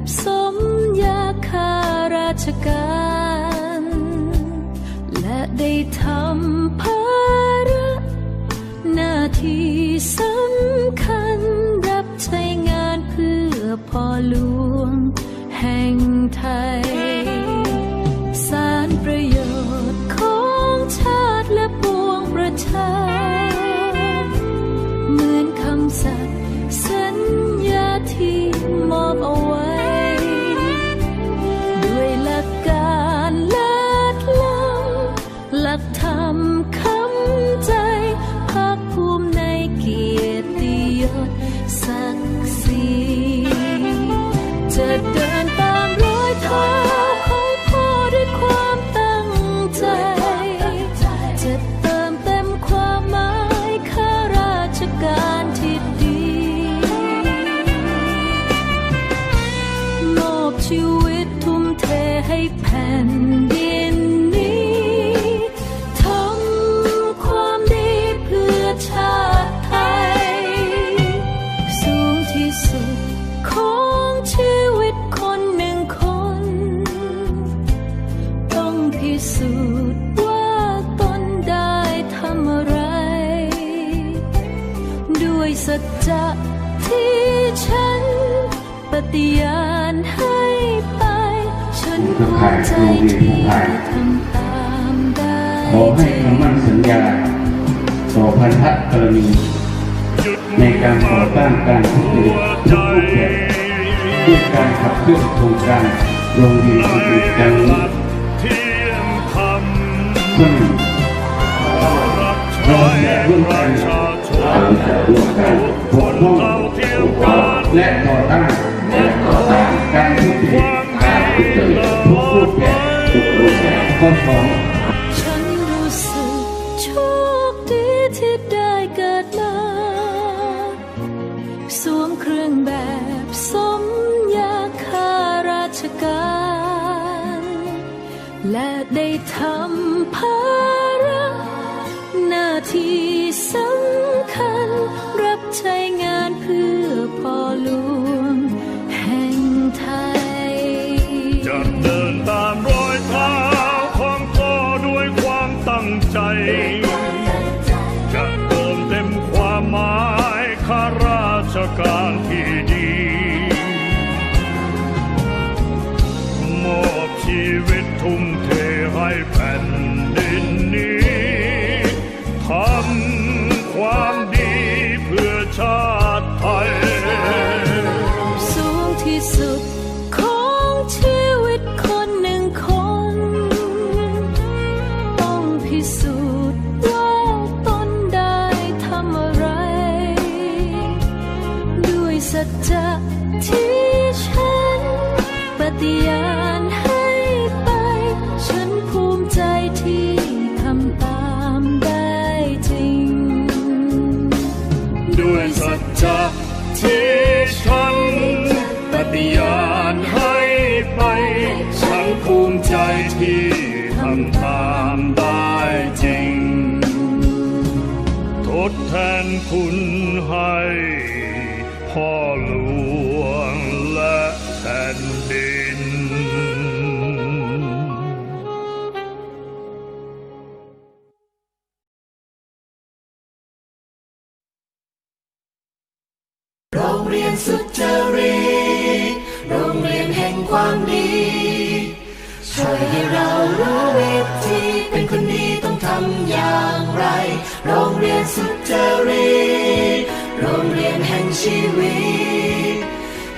บสมยาคาราชการ และได้ทำภาระหน้าที่สำคัญรับใช้งานเพื่อพ่อหลวงานให้ไป ฉันภูมิใจที่ทำตามได้ขอให้คำมั่นสัญญาต่อพันธะกรณีในการต่อต้านการทุจริตทุกรูปแบบด้วยการขับเคลื่อนโครงการโรงเรียนสุจริ ที่สำคัญ รับใช้งานเพื่อพ่อหลวงแห่งไทย จะเดินตามรอยเท้าของพ่อด้วยความตั้งใจ จะเติมเต็มความหมายข้าราชการที่ดี ฏิญาณให้ไป ฉันภูมิใจที่ทำตามได้จริง ด้วยสัจจะที่ฉันปฏิญาณให้ไป ฉันภูมิใจที่ทำตามได้จริง ทดแทนคุณให้พ่อหลว โรงเรียนสุจริตโรงเรียนแห่งชีวิต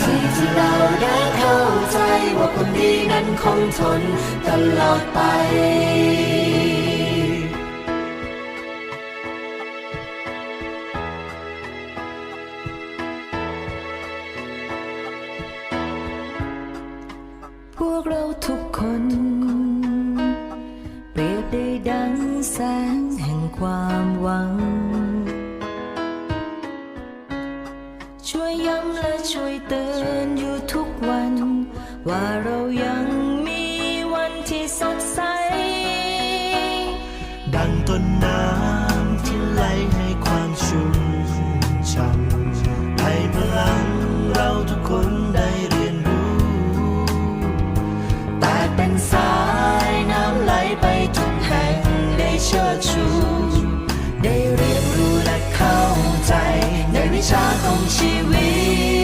ที่ที่เราได้เข้าใจว่าคนดีนั้นคงทนตลอดไปพวกเราทุกคน วัง ช่วยย้ำและช่วยเตือนอยู่ทุกวัน ว่าเรายังมีวันที่สดใส ดังต้นน้ำที่ไหลให้ความชุ่มช่ำให้พลังเราทุกคนได้เรียนรู้ แต่เป็นสายน้ำไหลไปทุกแห่งได้เชิดชู Sao 微